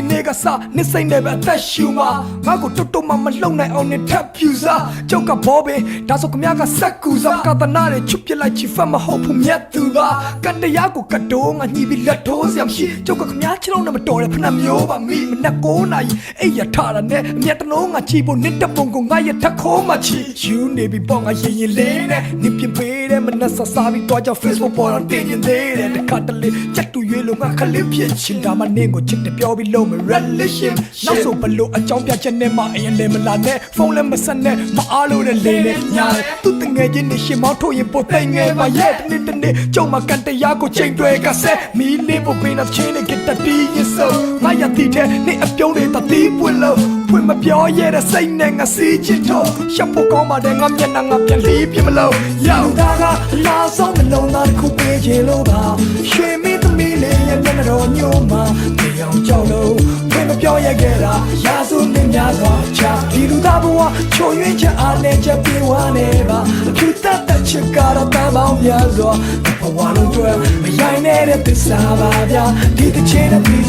စနှစ်စိမ့်နဲ့ပဲအသက်ရှူမှာငါကိုတွတ်တွတ်မှမလှုပ်နိုင်အောင်နဲ့ထပ်ပြူစားကြောက်ကဘောပင်ဒါဆိုခမကစက်ကူစားကာတနာနဲ့ချွတ်ပြလိုက်ချီဖတ်မဟုတ်ဘူးမြတ်သူပါကတတရားကိုကတိုးငါညှိပြီးလက်ထိုးစရာမရှိကြောက်ကခမချလုံးနဲ့မတော်တဲ့ဖနှမျိုးပါမိမ နဲ့ကိုနိုင်အဲ့ရထားတာနဲ့အမျက်တလုံးငါချီဖို့နစ်တပုံကိုငါရထက်ခိုးမှချီယူနေပြီးပေါ့ငါရင်ရင်လေးနဲ့နင်ပြင်ပေးတဲ့မနဲ့ဆဆာပြီးတော့ကြောင့် Facebook ပေါ်တော့တင်ရင်သေးတယ်တခါတလေချက်တူရွေးလို့ငါခလေးဖြစ်ချင်တာမနင်းကိုချစ်တယ်ပြောပြီးလုံးမ relation နောက်ဆိုဘလို့အကြောင်းပြချက်နဲ့မှအရင်လည်းမလာနဲ့ဖုန်းလည်းမဆက်နဲ့မအားလို့တဲ့လေနဲ့ညာတယ်သူတငယ်ချင်းနဲ့ရှင်မောင်းထုတ်ရင်ပိုသိငယ်ပါရဲ့တနေ့တနေ့ကြုံမှာကန်တရားကိုချိန်တွေကဆက်မီလေးဖို့ပင်တော့ချင်းနဲ့ get the tea is so ငါရတီတဲ့နေ့အပြုံးတွေတတိပွင့်လို့ဖွင့်မပြောရတဲ့စိတ်နဲ့ငါစီးချစ်တော့ရှက်ဖို့ကောင်းပါတယ်ငါမျက်နှာငါပြန်လီးပြမလို့ရောက်တာကလာဆုံးမလုံးသားတစ်ခုပေးချင်လို့ပါရွှေမင်းသမီးလေးရဲ့မျက်နှာတော်ညို့မှာတရားကြောက်လို့ဖွင့်မပြောရခဲ့တာရာစုနဲ့များစွာချဒီလူသားဘဝချိုရွေးချက်အားနဲ့ချက်ပြေဝနေပါအထူးတတ်တဲ့ချစ်ကတော့တန်ပေါင်းများစွာဘဝလုံးတွေမရိုင်းနေတဲ့သစ္စာပါဗျာဒီတစ်ချိန်နဲ့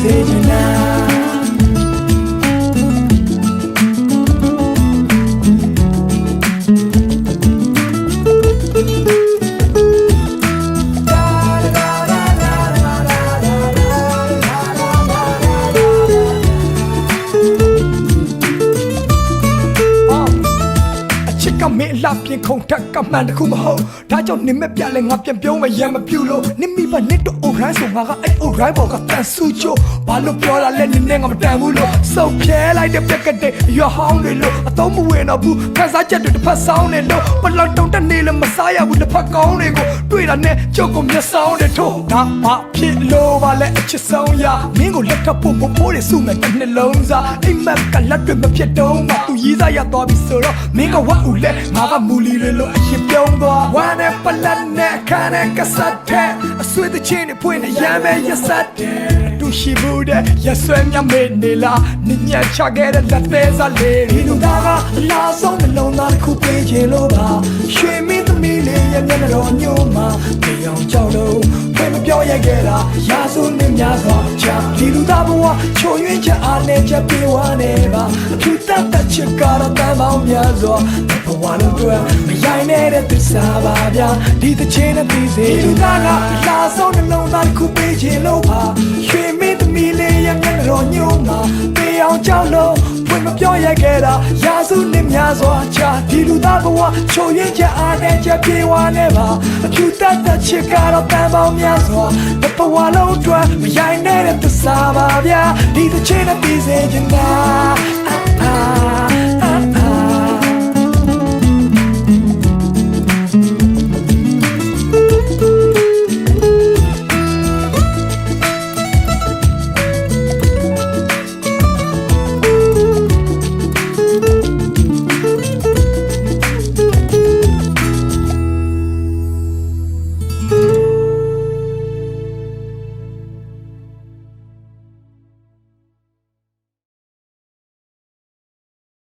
အလှပြင်ခုံတက်ကမှန်တခုမဟုတ်ဒါကြောင့်နင်မဲ့ပြလဲငါပြန်ပြုံးမရမ်းမပြူလို့နင်မိဘနစ်တော့ alright ဆိုငါကအဲ့ alright ဘောကတန်ဆူချိုဘာလို့ပြောတာလဲနင်နဲ့ငါမတန်ဘူးလို့စုပ်ဖြဲလိုက်တဲ့ပြက်ကတဲ့ရွာဟောင်းတွေလို့အတော့မဝင်တော့ဘူးခန်းစားချက်တွေတစ်ဖက်ဆောင်းနေလို့ဘလောက်တုံတက်နေလဲမစားရဘူးတစ်ဖက်ကောင်းတွေကိုတွေ့တာနဲ့ကြုတ်ကိုမျက်စောင်းတွေထိုးဒါမှဖြစ်လို့ပါလဲအချစ်ဆုံးရမင်းကိုလက်ထပ်ဖို့ပို့ပိုးတွေစုမဲ့တစ်နှလုံးစားအိမ်မက်ကလက်တွေမဖြစ်တော့မှသူရီးစားရသွားပြီဆိုတော့မင်းကဝတ်ဦးလဲငါကမူလီတွေလို့အရင်ပြုံးသွားဝမ်းနဲ့ပလက်နဲ့ခါနဲ့ကစားတဲ့အဆွေးတဲ့ချင်းတွေဖွင့်နေရမ်းပဲရစတ်တဲ့အတူရှိဘူးတဲ့ရဆွဲမြမေနေလားနညက်ချခဲ့တဲ့လက်သေးစားလေးဒီလူသားကအလားဆုံးနှလုံးသားတစ်ခုပေးခြင်းလို့ပါရွှေမင်းသမီးလေးရဲ့မျက်နှာတော်ညို့မှာပြောင်ကြောက်လို့ဖွင့်မပြောရခဲ့တာရာစုနဲ့များစွာချာဒီလူသား ဘဝချိုရွင်းချက်အားနဲ့ချက်ပြေဝနေပါအထူးတတ်တဲ့ချစ်ကတော့တန်ပေါင်းများစွာဘဝလုံးတွေမရိုင်းနေတဲ့သစ္စာပါဗျာဒီတစ်ချိန်နဲ့ပြီးစေဒီလူသားကလာဆုံးနှလုံးသားတစ်ခုပေးခြင်းလို့ပါရွှေမင်းသမီးလေးရဲ့မျက်နှာတော်ညို့မှာပြောင်ကြောက်လို့ဖွင့်မပြောရခဲ့တာရာစုနဲ့များစွာချာဒီလူသားဘဝချိုရွင်းချက်အားနဲ့ချက်ပြေဝနေပါအထူးတတ်တဲ့ချစ်ကတော့တန်ပေါင်းများစွာဘဝလုံးတွေမရိုင်းနေတဲ့သ စ္စာပါဗျာဒီတစ်ချိန်နဲ့ပြီးစေချင်တာအာအာ